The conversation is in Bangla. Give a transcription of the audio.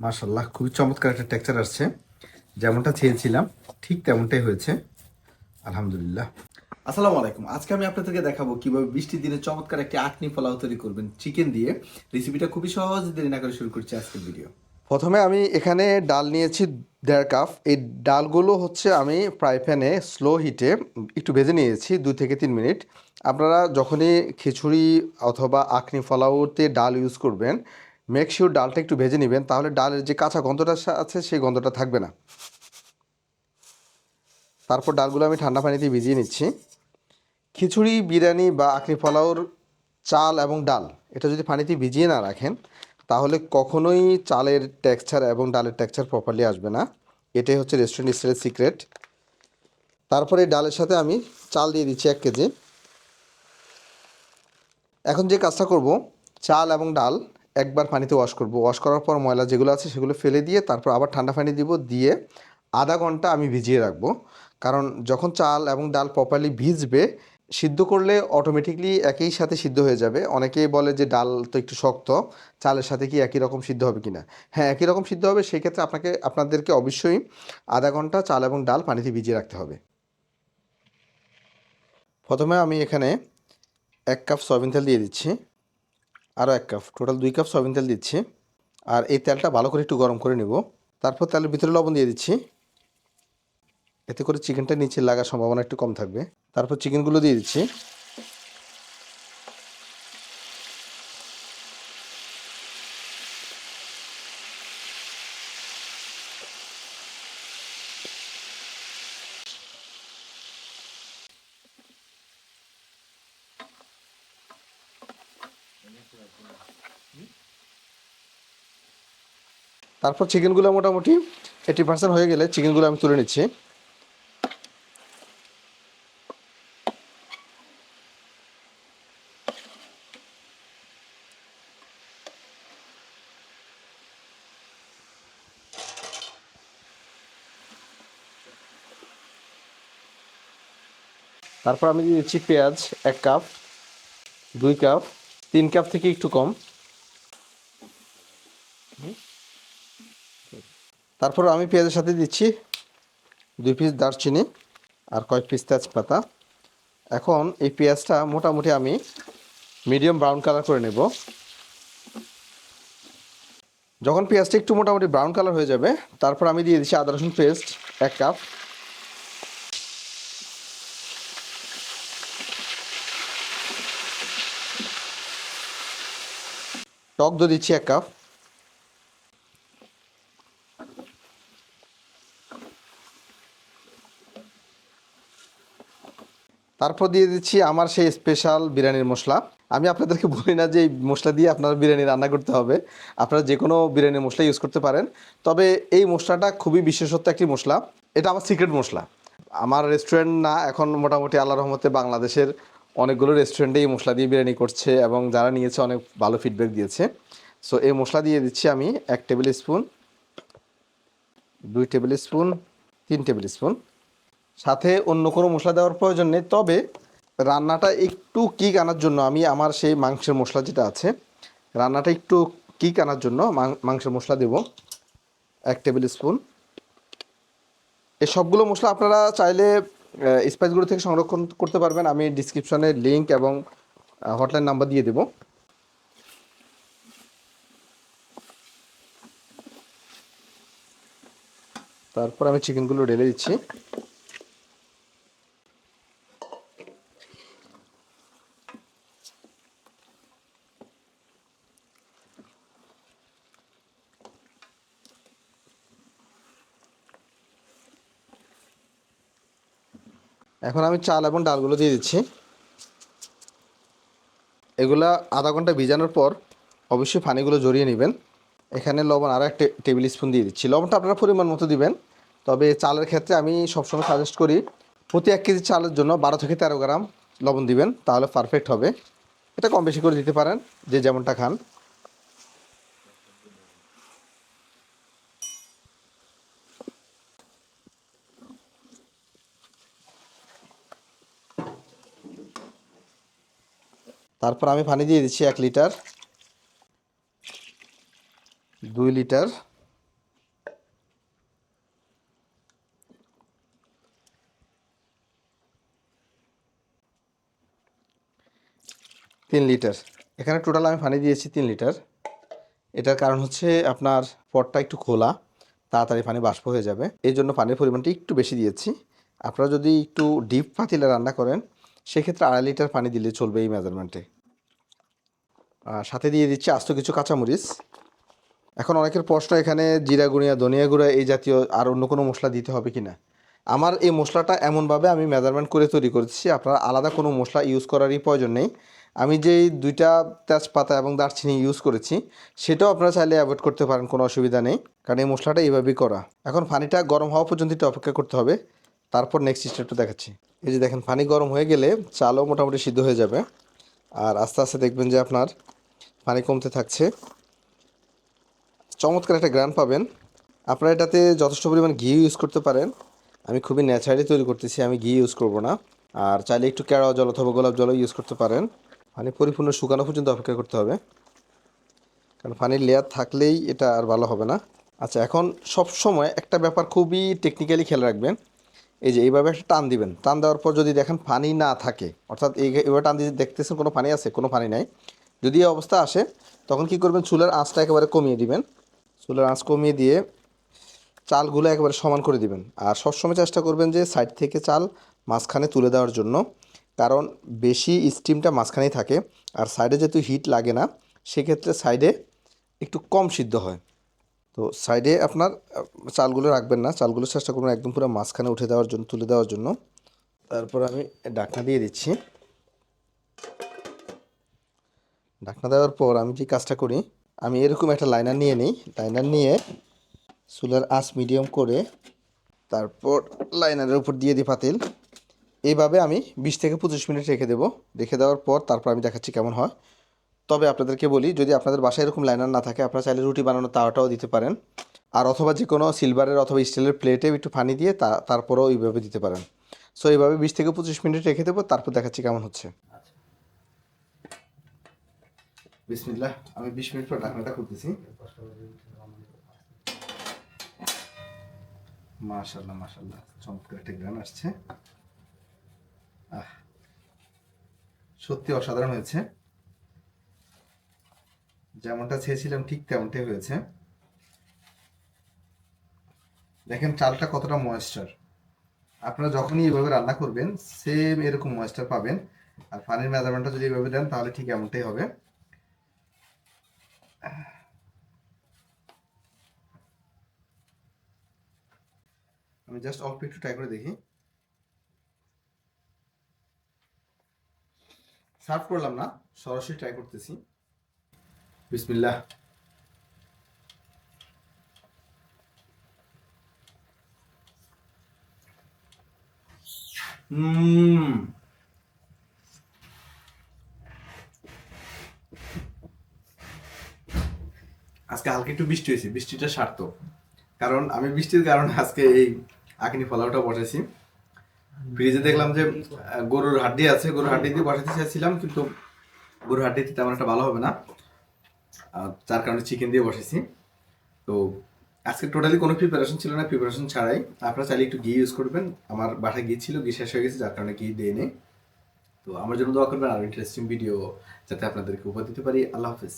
মাশাল্লাহ খুবই চমৎকার একটা টেক্সচার আসছে। যেমনটা চেয়েছিলাম ঠিক তেমনটাই হয়েছে। আলহামদুলিল্লাহ। আসসালামু আলাইকুম। আজকে আমি আপনাদেরকে দেখাবো কীভাবে বৃষ্টির দিনে চমৎকার একটি আটনি পোলাও তৈরি করবেন চিকেন দিয়ে। রেসিপিটা খুবই সহজ দেরি না করে শুরু করছি আজকের ভিডিও প্রথমে আমি এখানে ডাল নিয়েছি দেড় কাপ। এই ডালগুলো হচ্ছে আমি ফ্রাই প্যানে স্লো হিটে একটু ভেজে নিয়েছি দুই থেকে তিন মিনিট। আপনারা যখনই খিচুড়ি অথবা আখনি ফলাউতে ডাল ইউজ করবেন মেক শিওর ডালটা একটু ভেজে নেবেন, তাহলে ডালের যে কাঁচা গন্ধটা আছে সেই গন্ধটা থাকবে না। তারপর ডালগুলো আমি ঠান্ডা পানিতে ভিজিয়ে নিচ্ছি। খিচুড়ি, বিরিয়ানি বা আখনি পোলাওর চাল এবং ডাল, এটা যদি পানিতে ভিজিয়ে না রাখেন, তাহলে কখনোই চালের টেক্সচার এবং ডালের টেক্সচার প্রপারলি আসবে না। এটাই হচ্ছে রেস্টুরেন্ট স্টাইলের সিক্রেট তারপরে ডালের সাথে আমি চাল দিয়ে দিচ্ছি এক কেজি। এখন যে কাজটা করব, চাল এবং ডাল একবার পানিতে ওয়াশ করব। ওয়াশ করার পর ময়লা যেগুলো আছে সেগুলো ফেলে দিয়ে তারপর আবার ঠান্ডা পানি দিব দিয়ে আধা ঘণ্টা আমি ভিজিয়ে রাখব। কারণ যখন চাল এবং ডাল প্রপারলি ভিজবে, সিদ্ধ করলে অটোমেটিকলি একই সাথে সিদ্ধ হয়ে যাবে। অনেকেই বলে যে ডাল তো একটু শক্ত, চালের সাথে কি একই রকম সিদ্ধ হবে কিনা? হ্যাঁ একই রকম সিদ্ধ হবে সেই ক্ষেত্রে আপনাকে, আপনাদেরকে অবশ্যই আধা ঘণ্টা চাল এবং ডাল পানিতে ভিজিয়ে রাখতে হবে। প্রথমে আমি এখানে এক কাপ সয়াবিন তেল দিয়ে দিচ্ছি। আরও এক কাপ টোটাল দুই কাপ সয়াবিন তেল দিচ্ছি। আর এই তেলটা ভালো করে একটু গরম করে নেব। তারপর তেলের ভিতরে লবণ দিয়ে দিচ্ছি। এতে করে চিকেনটা নিচে লাগার সম্ভাবনা একটু কম থাকবে। তারপর চিকেনগুলো দিয়ে দিচ্ছি। তারপর চিকেনগুলো মোটামুটি এইটি পার্সেন্ট হয়ে গেলে চিকেনগুলো আমি তুলে নিচ্ছি। তারপর আমি দিয়ে দিচ্ছি পেঁয়াজ এক কাপ, দুই কাপ, তিন কাপ থেকে একটু কম। তারপর আমি পেঁয়াজের সাথে দিচ্ছি দুই পিস দারচিনি আর কয়েক পিস তেজপাতা। এখন এই পেঁয়াজটা মোটামুটি আমি মিডিয়াম ব্রাউন কালার করে নেব। যখন পেঁয়াজটা একটু মোটামুটি ব্রাউন কালার হয়ে যাবে, তারপর আমি দিয়ে দিচ্ছি আদা রসুন পেস্ট এক কাপ। টক দই দিচ্ছি এক কাপ। তারপর দিয়ে দিচ্ছি আমার সেই স্পেশাল বিরিয়ানির মশলা। আমি আপনাদেরকে বলি না যে এই মশলা দিয়ে আপনারা বিরিয়ানি রান্না করতে হবে। আপনারা যে কোনো বিরিয়ানির মশলা ইউজ করতে পারেন। তবে এই মশলাটা খুবই বিশেষত্ব একটি মশলা। এটা আমার সিক্রেট মশলা। আমার রেস্টুরেন্ট না, এখন মোটামুটি আল্লাহ রহমতে বাংলাদেশের অনেকগুলো রেস্টুরেন্টে এই মশলা দিয়ে বিরিয়ানি করছে এবং যারা নিয়েছে অনেক ভালো ফিডব্যাক দিয়েছে। সো এই মশলা দিয়ে দিচ্ছি আমি এক টেবিল স্পুন দুই টেবিল স্পুন তিন টেবিল স্পুন সাথে অন্য কোনো মশলা দেওয়ার প্রয়োজন নেই। তবে রান্নাটা একটু কিক আনার জন্য আমি আমার সেই মাংসের মশলা যেটা আছে, রান্নাটা একটু কিক আনার জন্য মাংসের মশলা দেব। এক টেবিল স্পুন এই সবগুলো মশলা আপনারা চাইলে স্পাইসগুলো থেকে সংরক্ষণ করতে পারবেন। আমি ডিসক্রিপশনে লিঙ্ক এবং হটলাইন নাম্বার দিয়ে দেবো। তারপর আমি চিকেনগুলো ঢেলে দিচ্ছি। এখন আমি চাল এবং ডালগুলো দিয়ে দিচ্ছি। এগুলা আধা ঘণ্টা ভিজানোর পর অবশ্যই পানিগুলো জড়িয়ে নেবেন। এখানে লবণ আরও এক টে- টেবিল স্পুন দিয়ে দিচ্ছি। লবণটা আপনারা পরিমাণ মতো দিবেন। তবে চালের ক্ষেত্রে আমি সবসময় সাজেস্ট করি, প্রতি এক কেজি চালের জন্য বারো থেকে তেরো গ্রাম লবণ দিবেন, তাহলে পারফেক্ট হবে। এটা কম বেশি করে দিতে পারেন, যে যেমনটা খান। তারপর আমি পানি দিয়ে দিচ্ছি এক লিটার। দুই লিটার। তিন লিটার। এখানে টোটাল আমি পানি দিয়েছি তিন লিটার। এটার কারণ হচ্ছে আপনার পটটা একটু খোলা, তাড়াতাড়ি পানি বাষ্প হয়ে যাবে। এই জন্য পানির পরিমাণটি একটু বেশি দিয়েছি। আপনারা যদি একটু ডিপ পাতিলে রান্না করেন সেক্ষেত্রে আড়াই লিটার পানি দিলে চলবে এই মেজারমেন্টে সাথে দিয়ে দিচ্ছি আস্ত কিছু কাঁচামরিচ। এখন অনেকের প্রশ্ন এখানে, জিরা গুঁড়িয়া, ধনিয়া গুঁড়া এই জাতীয় আর অন্য কোনো মশলা দিতে হবে কি না আমার এই মশলাটা এমনভাবে আমি মেজারমেন্ট করে তৈরি করেছি, আপনারা আলাদা কোনো মশলা ইউজ করারই প্রয়োজন নেই। আমি যেই দুইটা তেজপাতা এবং দারচিনি ইউজ করেছি, সেটাও আপনারা চাইলে অ্যাভয়েড করতে পারেন, কোনো অসুবিধা নেই। কারণ এই মশলাটা এইভাবেই করা। এখন পানিটা গরম হওয়া পর্যন্ত অপেক্ষা করতে হবে। তারপর নেক্সট স্টেপটা দেখাচ্ছি। এই যে দেখেন, পানি গরম হয়ে গেলে চালও মোটামুটি সিদ্ধ হয়ে যাবে। আর আস্তে আস্তে দেখবেন যে আপনার পানি কমতে থাকছে। চমৎকার একটা গ্রান পাবেন। আপনারা এটাতে যথেষ্ট পরিমাণ ঘি ইউজ করতে পারেন। আমি খুবই ন্যাচারালি তৈরি করতেছি, আমি ঘি ইউজ করব না। আর চাইলে একটু কেড়া জল অথবা গোলাপ জলও ইউজ করতে পারেন। পানি পরিপূর্ণ শুকানো পর্যন্ত অপেক্ষা করতে হবে। কারণ পানির লেয়ার থাকলেই এটা আর ভালো হবে না। আচ্ছা এখন সব সময় একটা ব্যাপার খুবই টেকনিক্যালি খেয়াল রাখবেন। এই যে এইভাবে একটা টান দিবেন। টান দেওয়ার পর যদি দেখেন পানি না থাকে, অর্থাৎ এই এইভাবে টান দিয়ে দেখতেছেন কোনো পানি আছে? কোনো পানি নাই। যদি এই অবস্থা আসে, তখন কি করবেন? চুলের আঁচটা একেবারে কমিয়ে দিবেন। চুলার আঁচ কমিয়ে দিয়ে চালগুলো একেবারে সমান করে দিবেন। আর সবসময় চেষ্টা করবেন যে সাইড থেকে চাল মাঝখানে তুলে দেওয়ার জন্য। কারণ বেশি স্টিমটা মাঝখানেই থাকে। আর সাইডে যেহেতু হিট লাগে না, সেক্ষেত্রে সাইডে একটু কম সিদ্ধ হয়। তো সাইডে আপনার চালগুলো রাখবেন না। চালগুলো চেষ্টা করবেন একদম পুরো মাঝখানে উঠে দেওয়ার জন্য, তুলে দেওয়ার জন্য। তারপর আমি ডাকনা দিয়ে দিচ্ছি। ঢাকনা দেওয়ার পর আমি যে কাজটা করি, আমি এরকম একটা লাইনার নিয়ে নিই। লাইনার নিয়ে চুলার আঁচ মিডিয়াম করে তারপর লাইনারের উপর দিয়ে দিই পাতিল। এইভাবে আমি বিশ থেকে পঁচিশ মিনিট রেখে দেবো। রেখে দেওয়ার পর তারপর আমি দেখাচ্ছি কেমন হয়। তবে আপনাদেরকে বলি, যদি আপনাদের বাসায় এরকম লাইনার না থাকে, আপনারা চাইলে রুটি বানানোর তাওয়াটাও দিতে পারেন। আর অথবা যে কোনো সিলভারের অথবা স্টিলের প্লেটে একটু পানি দিয়ে তা তারপরেও এইভাবে দিতে পারেন। সো এইভাবে বিশ থেকে পঁচিশ মিনিট রেখে দেবো, তারপর দেখাচ্ছি কেমন হচ্ছে। সত্যি অসাধারণ হয়েছে। যেমনটা চেয়েছিলাম, ঠিক তেমনটাই হয়েছে। দেখেন, চালটা কতটা ময়েশ্চার আপনারা যখনই এভাবে রান্না করবেন সেম এরকম ময়েশ্চার পাবেন। আর পানির মেজারমেন্টটা যদি এভাবে দেন, তাহলে ঠিক এমনটাই হবে। আমি জাস্ট অল্প একটু ট্রাই করে দেখি। সার্ভ করলাম না, সরাসরি ট্রাই করতেছি। বিসমিল্লাহ। হুম আজকে হালকা একটু বৃষ্টি হয়েছে, বৃষ্টিটা সার্থক। কারণ আমি বৃষ্টির কারণে আজকে এই আকিনি ফলাওটা বসাইছি। ফ্রিজে দেখলাম যে গরুর হাড্ডি আছে, গরুর হাড্ডি দিয়ে বসাতে চাইছিলাম, কিন্তু গরুর হাড্ডিতে তেমন একটা ভালো হবে না। যার কারণে চিকেন দিয়ে বসেছি তো আজকে টোটালি কোনো প্রিপারেশন ছিল না প্রিপারেশন ছাড়াই। আপনারা চাইলে একটু ঘি ইউজ করবেন। আমার বাসায় ঘি ছিল, ঘি শেষ হয়ে গেছে, যার কারণে ঘি দিয়ে নেই। তো আমার জন্য দোয়া করবেন আরও ইন্টারেস্টিং ভিডিও যাতে আপনাদেরকে উপহার দিতে পারি। আল্লাহ হাফিজ।